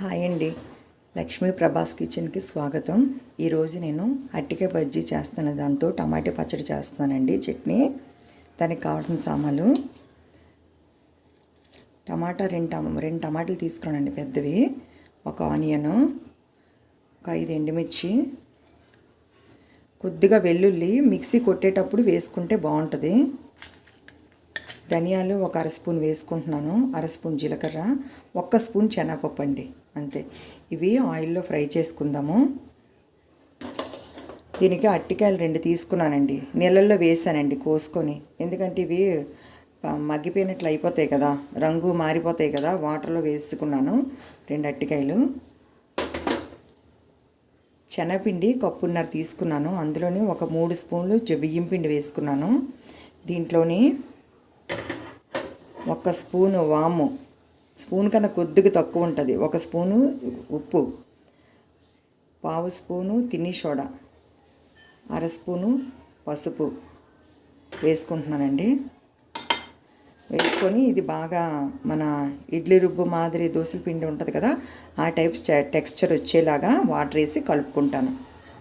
Hi అండి. లక్ష్మీ ప్రభాస్ కిచెన్కి స్వాగతం. ఈరోజు నేను అట్టిక బజ్జీ చేస్తాను. దాంతో టమాటా పచ్చడి చేస్తానండి. చట్నీ దానికి కావాల్సిన సామాన్లు. టమాటా రెండు టమా రెండు టమాటాలు తీసుకున్నానండి పెద్దవి. ఒక ఆనియన్ ఒక ఐదు ఎండుమిర్చి కొద్దిగా వెల్లుల్లి మిక్సీ కొట్టేటప్పుడు వేసుకుంటే బాగుంటుంది. ధనియాలు ఒక అర స్పూన్ వేసుకుంటున్నాను అర స్పూన్ జీలకర్ర ఒక్క స్పూన్ శనగపప్పు అండి అంతే. ఇవి ఆయిల్లో ఫ్రై చేసుకుందాము. దీనికి అట్టికాయలు రెండు తీసుకున్నానండి నీళ్ళల్లో వేసానండి కోసుకొని. ఎందుకంటే ఇవి మగ్గిపోయినట్లు అయిపోతాయి కదా రంగు మారిపోతాయి కదా వాటర్లో వేసుకున్నాను రెండు అట్టికాయలు. శనగపిండి కప్పున్నర తీసుకున్నాను అందులోని ఒక మూడు స్పూన్లు బియ్యం పిండి వేసుకున్నాను. దీంట్లోని ఒక స్పూను వాము. స్పూన్ కన్నా కొద్దిగా తక్కువ ఉంటుంది. ఒక స్పూను ఉప్పు. పావు స్పూను తిని సోడా. అర స్పూను పసుపు వేసుకుంటున్నానండి. వేసుకొని ఇది బాగా మన ఇడ్లీ రుబ్బు మాదిరి దోశల పిండి ఉంటుంది కదా ఆ టైప్స్ టెక్స్చర్ వచ్చేలాగా వాటర్ వేసి కలుపుకుంటాను.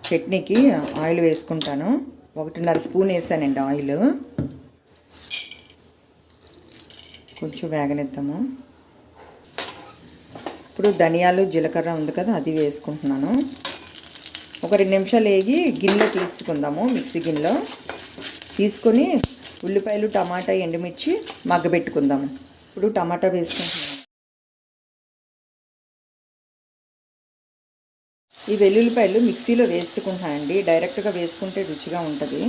చట్నీకి ఆయిల్ వేసుకుంటాను. ఒకటిన్నర స్పూన్ వేసానండి ఆయిల్. కొంచెం వేగనిద్దాము. ఇప్పుడు ధనియాలు జీలకర్ర ఉంది కదా అది వేసుకుంటున్నాను. ఒక రెండు నిమిషాలు వేగి గిన్నెలో తీసుకుందాము మిక్సీ గిన్నెలో. తీసుకొని ఉల్లిపాయలు టమాటా ఎండుమిర్చి మగ్గబెట్టుకుందాము. ఇప్పుడు టమాటా వేసుకుంటున్నాను. ఈ వెల్లుల్లిపాయలు మిక్సీలో వేసుకుంటున్నానండి డైరెక్ట్గా వేసుకుంటే రుచిగా ఉంటుంది.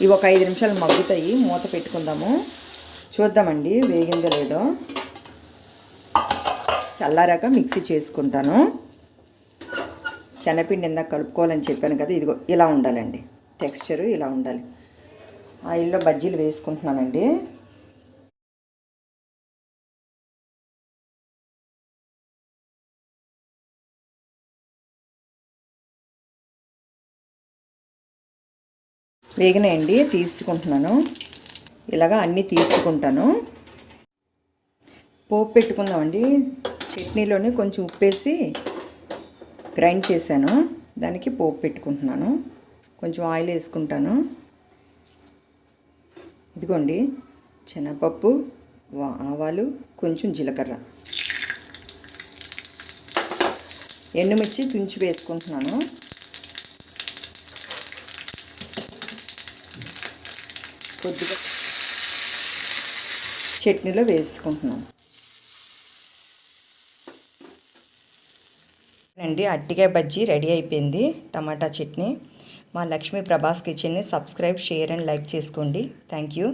ఇవి ఒక ఐదు నిమిషాలు మగ్గుతాయి. మూత పెట్టుకుందాము. చూద్దామండి వేగిందో లేదో. చల్లారాక మిక్సీ చేసుకుంటాను. శనగపిండి ఇందాక కలుపుకోవాలని చెప్పాను కదా ఇదిగో ఇలా ఉండాలండి. టెక్స్చరు ఇలా ఉండాలి. ఆయిల్లో బజ్జీలు వేసుకుంటున్నానండి. వేగినాయండి తీసుకుంటున్నాను. ఇలాగా అన్నీ తీసుకుంటాను. పోపు పెట్టుకుందామండి. చట్నీలోనే కొంచెం ఉప్పేసి గ్రైండ్ చేశాను. దానికి పోపు పెట్టుకుంటున్నాను. కొంచెం ఆయిల్ వేసుకుంటాను. ఇదిగోండి. శనగపప్పు ఆవాలు కొంచెం జీలకర్ర. ఎండుమిర్చి తుంచి వేసుకుంటున్నాను. కొద్దిగా చట్నీలో వేసుకుంటున్నాం. అండి అట్టికాయ బజ్జీ రెడీ అయిపోయింది టమాటా చట్నీ. మా లక్ష్మీ ప్రభాస్ కిచెన్ని సబ్స్క్రైబ్ షేర్ అండ్ లైక్ చేసుకోండి. Thank you.